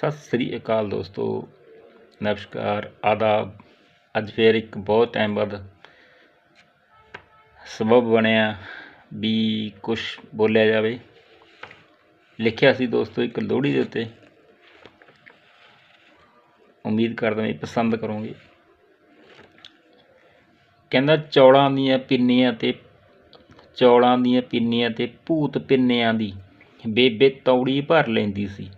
ਸਤਿ ਸ੍ਰੀ ਅਕਾਲ ਦੋਸਤੋ, ਨਮਸਕਾਰ, ਆਦਾਬ। ਅੱਜ ਫੇਰ ਇੱਕ ਬਹੁਤ ਟਾਈਮ ਬਾਅਦ ਸਬਬ ਬਣਿਆ ਵੀ ਕੁਝ ਬੋਲਿਆ ਜਾਵੇ। ਲਿਖਿਆ ਸੀ ਦੋਸਤੋ ਇੱਕ ਲੋਹੜੀ ਦੇ ਉੱਤੇ। ਉਮੀਦ ਕਰਦਾ ਵੀ ਪਸੰਦ ਕਰੋਗੇ। ਕਹਿੰਦਾ, ਚੌਲਾਂ ਦੀਆਂ ਪਿੰਨੀਆਂ ਤੇ, ਚੌਲਾਂ ਦੀਆਂ ਪਿੰਨੀਆਂ ਤੇ ਭੂਤ ਪਿੰਨਿਆਂ ਦੀ ਬੇਬੇ ਤੌੜੀ ਭਰ ਲੈਂਦੀ ਸੀ।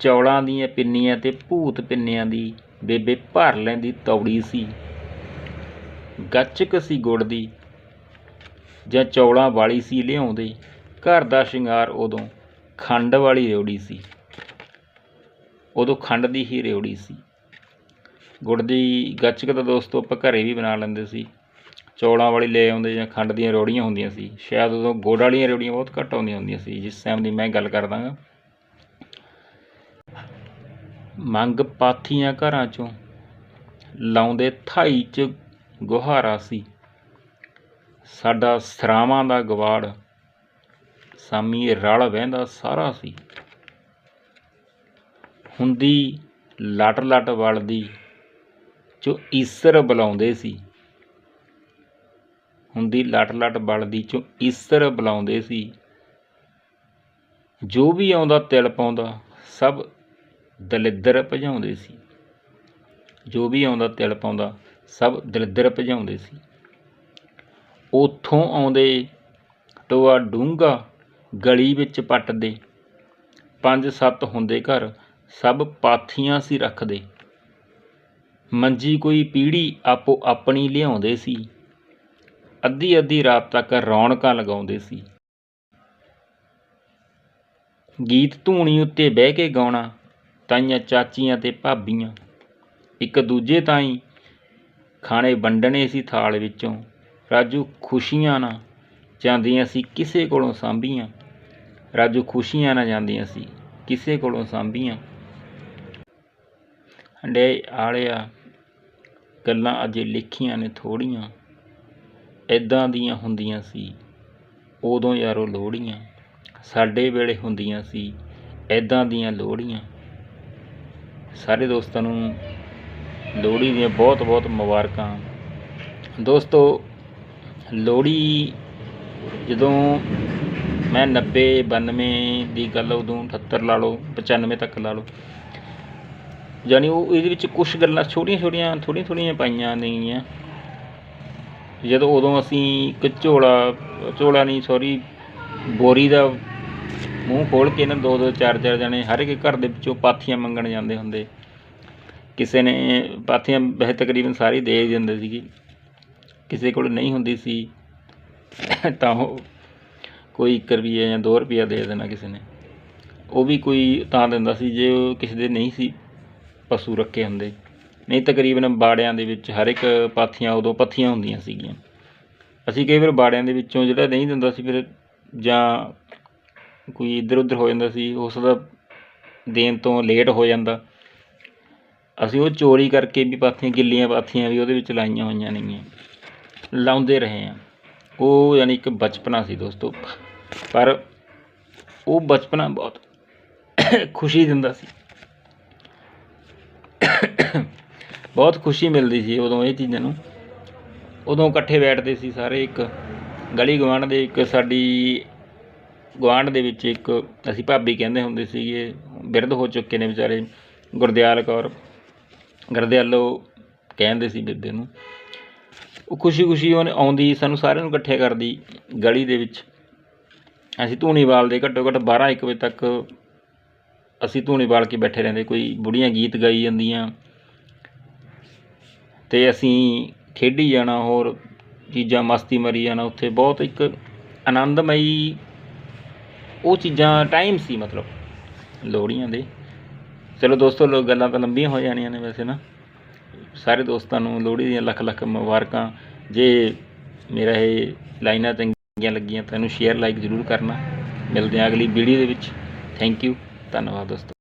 ਚੌਲਾਂ ਦੀਆਂ ਪਿੰਨੀਆਂ ਤੇ ਭੂਤ ਪਿੰਨਿਆਂ ਦੀ ਬੇਬੇ ਭਰ ਲੈਂਦੀ ਤੌੜੀ ਸੀ। ਗੱਚਕ ਸੀ ਗੁੜ ਦੀ, ਜਾਂ ਚੌਲਾਂ ਵਾਲੀ ਸੀ ਲਿਆਉਂਦੇ, ਘਰ ਦਾ ਸ਼ਿੰਗਾਰ ਉਦੋਂ ਖੰਡ ਵਾਲੀ ਰਿਉੜੀ ਸੀ। ਉਦੋਂ ਖੰਡ ਦੀ ਹੀ ਰਿਉੜੀ ਸੀ। ਗੁੜ ਦੀ ਗੱਚਕ ਤਾਂ ਦੋਸਤੋ ਆਪਾਂ ਘਰੇ ਵੀ ਬਣਾ ਲੈਂਦੇ ਸੀ। ਚੌਲਾਂ ਵਾਲੀ ਲੈ ਆਉਂਦੇ ਜਾਂ ਖੰਡ ਦੀਆਂ ਰਿਉੜੀਆਂ ਹੁੰਦੀਆਂ ਸੀ। ਸ਼ਾਇਦ ਉਦੋਂ ਗੁੜ ਵਾਲੀਆਂ ਰਿਉੜੀਆਂ ਬਹੁਤ ਘੱਟ ਆਉਂਦੀਆਂ ਹੁੰਦੀਆਂ ਸੀ। ਜਿਸ ਟਾਈਮ ਦੀ ਮੈਂ ਗੱਲ ਕਰਦਾ ਹਾਂ। ਮੰਗ ਪਾਥੀਆਂ ਘਰਾਂ ਚੋਂ ਲਾਉਂਦੇ ਥਾਈ ਚ ਗੁਹਾਰਾ ਸੀ। ਸਾਡਾ ਸਰਾਵਾਂ ਦਾ ਗਵਾੜ, ਸਾਮੀ ਰਲ ਵਹਿੰਦਾ ਸਾਰਾ ਸੀ। ਹੁੰਦੀ ਲਟ ਲਟ ਵਲਦੀ ਚੋ ਈਸਰ ਬੁਲਾਉਂਦੇ ਸੀ। ਹੁੰਦੀ ਲਟ ਲਟ ਬਲਦੀ ਚੋਂ ਈਸਰ ਬੁਲਾਉਂਦੇ ਸੀ। ਜੋ ਵੀ ਆਉਂਦਾ ਤਿਲ ਪਾਉਂਦਾ, ਸਭ ਦਲਿੱਦਰ ਭਜਾਉਂਦੇ ਸੀ। ਜੋ ਵੀ ਆਉਂਦਾ, ਤਿਲ ਪਾਉਂਦਾ, ਸਭ ਦਲਿੱਦਰ ਭਜਾਉਂਦੇ ਸੀ। ਉਥੋਂ ਆਉਂਦੇ ਟੋਆ ਡੂੰਗਾ ਗਲੀ ਵਿੱਚ ਪੱਟਦੇ। ਪੰਜ ਸੱਤ ਹੁੰਦੇ ਘਰ, ਸਭ ਪਾਥੀਆਂ ਸੀ ਰੱਖਦੇ। ਮੰਜੀ ਕੋਈ ਪੀੜੀ ਆਪੋ ਆਪਣੀ ਲਿਆਉਂਦੇ ਸੀ। ਅੱਧੀ ਅੱਧੀ ਰਾਤ ਤੱਕ ਰੌਣਕਾਂ ਲਗਾਉਂਦੇ ਸੀ। ਗੀਤ ਧੂਣੀ ਉੱਤੇ ਬਹਿ ਕੇ ਗਾਉਣਾ ਤਾਈਆਂ ਚਾਚੀਆਂ ਤੇ ਭਾਬੀਆਂ। ਇੱਕ ਦੂਜੇ ਤਾਈਂ ਖਾਣੇ ਵੰਡਣੇ ਸੀ ਥਾਲ ਵਿੱਚੋਂ। ਰਾਜੂ ਖੁਸ਼ੀਆਂ ਨਾ ਜਾਂਦੀਆਂ ਸੀ ਕਿਸੇ ਕੋਲੋਂ ਸਾਂਭੀਆਂ। ਰਾਜੂ ਖੁਸ਼ੀਆਂ ਨਾ ਜਾਂਦੀਆਂ ਸੀ ਕਿਸੇ ਕੋਲੋਂ ਸਾਂਭੀਆਂ। ਹੰਡੇ ਆਲਿਆ ਗੱਲਾਂ ਅਜੇ ਲਿਖੀਆਂ ਨੇ ਥੋੜੀਆਂ ਐਦਾਂ ਦੀਆਂ ਹੁੰਦੀਆਂ ਸੀ, ਉਦੋਂ ਯਾਰੋ ਲੋੜੀਆਂ ਸਾਡੇ ਵੇਲੇ ਹੁੰਦੀਆਂ ਸੀ ਐਦਾਂ ਦੀਆਂ ਲੋੜੀਆਂ ਸਾਰੇ ਦੋਸਤਾਂ ਨੂੰ ਲੋਹੜੀ ਦੀਆਂ ਬਹੁਤ ਬਹੁਤ ਮੁਬਾਰਕਾਂ। ਦੋਸਤੋ, ਲੋਹੜੀ ਜਦੋਂ ਮੈਂ 90 92 ਦੀ ਗੱਲ ਉਦੋਂ 78 ਲਾ ਲਓ 95 ਤੱਕ ਲਾ ਲਓ, ਯਾਨੀ ਉਹ ਇਹਦੇ ਵਿੱਚ ਕੁਝ ਗੱਲਾਂ ਛੋਟੀਆਂ ਛੋਟੀਆਂ, ਥੋੜ੍ਹੀਆਂ ਥੋੜ੍ਹੀਆਂ ਪਾਈਆਂ ਨੇਗੀਆਂ। ਜਦੋਂ ਉਦੋਂ ਅਸੀਂ ਇੱਕ ਝੋਲਾ ਝੋਲਾ ਨਹੀਂ ਸੌਰੀ ਬੋਰੀ ਦਾ ਮੂੰਹ ਖੋਲ ਕੇ ਇਹਨਾਂ ਦੋ ਦੋ ਚਾਰ ਚਾਰ ਜਣੇ, ਹਰ ਇੱਕ ਘਰ ਦੇ ਵਿੱਚੋਂ ਪਾਥੀਆਂ ਮੰਗਣ ਜਾਂਦੇ ਹੁੰਦੇ। ਕਿਸੇ ਨੇ ਪਾਥੀਆਂ ਵੈਸੇ ਤਕਰੀਬਨ ਸਾਰੀ ਦੇ ਦਿੰਦੇ ਸੀਗੇ। ਕਿਸੇ ਕੋਲ ਨਹੀਂ ਹੁੰਦੀ ਸੀ, ਤਾਂ ਉਹ ਕੋਈ 1 ਰੁਪਈਆ ਜਾਂ 2 ਰੁਪਈਆ ਦੇ ਦੇਣਾ ਕਿਸੇ ਨੇ। ਉਹ ਵੀ ਕੋਈ ਤਾਂ ਦਿੰਦਾ ਸੀ ਜੇ ਉਹ ਕਿਸੇ ਦੇ ਨਹੀਂ ਸੀ ਪਸ਼ੂ ਰੱਖੇ ਹੁੰਦੇ। ਨਹੀਂ ਤਕਰੀਬਨ ਬਾੜਿਆਂ ਦੇ ਵਿੱਚ ਹਰ ਇੱਕ ਪਾਥੀਆਂ ਉਦੋਂ ਪੱਥੀਆਂ ਹੁੰਦੀਆਂ ਸੀਗੀਆਂ। ਅਸੀਂ ਕਈ ਵਾਰ ਬਾੜਿਆਂ ਦੇ ਵਿੱਚੋਂ ਜਿਹੜਾ ਨਹੀਂ ਦਿੰਦਾ ਸੀ, ਫਿਰ ਜਾਂ ਕੋਈ ਇੱਧਰ ਉੱਧਰ ਹੋ ਜਾਂਦਾ ਸੀ, ਉਸ ਦਾ ਦੇਣ ਤੋਂ ਲੇਟ ਹੋ ਜਾਂਦਾ। ਅਸੀਂ ਉਹ ਚੋਰੀ ਕਰਕੇ ਵੀ ਪਾਥੀਆਂ, ਗਿੱਲੀਆਂ ਪਾਥੀਆਂ ਵੀ ਉਹਦੇ ਵਿੱਚ ਲਾਈਆਂ ਹੋਈਆਂ ਨੇਗੀਆਂ। ਲਾਉਂਦੇ ਰਹੇ ਹਾਂ। ਉਹ ਯਾਨੀ ਇੱਕ ਬਚਪਨਾ ਸੀ ਦੋਸਤੋ। ਪਰ ਉਹ ਬਚਪਨਾ ਬਹੁਤ ਖੁਸ਼ੀ ਦਿੰਦਾ ਸੀ। ਬਹੁਤ ਖੁਸ਼ੀ ਮਿਲਦੀ ਸੀ ਉਦੋਂ ਇਹ ਚੀਜ਼ਾਂ ਨੂੰ। ਉਦੋਂ ਇਕੱਠੇ ਬੈਠਦੇ ਸੀ ਸਾਰੇ, ਇੱਕ ਗਲੀ ਗਵਾਂਢ ਦੇ ਇੱਕ ਸਾਡੀ ਗਵਾਂਢ ਦੇ ਵਿੱਚ ਇੱਕ ਅਸੀਂ ਭਾਬੀ ਕਹਿੰਦੇ ਹੁੰਦੇ ਸੀਗੇ, ਬਿਰਧ ਹੋ ਚੁੱਕੇ ਨੇ ਵਿਚਾਰੇ, ਗੁਰਦਿਆਲ ਕੌਰ। ਗੁਰਦਿਆਲੋ ਕਹਿੰਦੇ ਸੀ ਬੇਬੇ ਨੂੰ, ਉਹ ਖੁਸ਼ੀ ਖੁਸ਼ੀ ਉਹਨੇ ਆਉਂਦੀ, ਸਾਨੂੰ ਸਾਰਿਆਂ ਨੂੰ ਇਕੱਠੇ ਕਰਦੀ ਗਲੀ ਦੇ ਵਿੱਚ। ਅਸੀਂ ਧੂਣੀ ਬਾਲਦੇ ਘੱਟੋ ਘੱਟ 12 1 ਵਜੇ ਤੱਕ ਅਸੀਂ ਧੂਣੀ ਬਾਲ ਕੇ ਬੈਠੇ ਰਹਿੰਦੇ, ਕੋਈ ਬੁੜੀਆਂ ਗੀਤ ਗਾਈ ਜਾਂਦੀਆਂ। ਤੇ ਅਸੀਂ ਖੇਡੀ ਜਾਣਾ, ਹੋਰ ਚੀਜ਼ਾਂ ਮਸਤੀ ਮਰੀ ਜਾਣਾ, ਉੱਥੇ ਬਹੁਤ ਇੱਕ ਆਨੰਦਮਈ ਉਹ ਚੀਜ਼ਾਂ ਟਾਈਮ ਸੀ ਮਤਲਬ ਲੋਹੜੀਆਂ ਦੇ। ਚਲੋ ਦੋਸਤੋ, ਲੋ ਗੱਲਾਂ ਤਾਂ ਲੰਬੀਆਂ ਹੋ ਜਾਣੀਆਂ ਨੇ ਵੈਸੇ ਨਾ। ਸਾਰੇ ਦੋਸਤਾਂ ਨੂੰ ਲੋਹੜੀ ਦੀਆਂ ਲੱਖ ਲੱਖ ਮੁਬਾਰਕਾਂ। ਜੇ ਮੇਰਾ ਇਹ ਲਾਈਨਾਂ ਚੰਗੀਆਂ ਲੱਗੀਆਂ ਤਾਂ ਇਹਨੂੰ ਸ਼ੇਅਰ ਲਾਈਕ ਜ਼ਰੂਰ ਕਰਨਾ। ਮਿਲਦੇ ਹਾਂ ਅਗਲੀ ਵੀਡੀਓ ਦੇ ਵਿੱਚ। ਥੈਂਕ ਯੂ ਧੰਨਵਾਦ ਦੋਸਤੋ।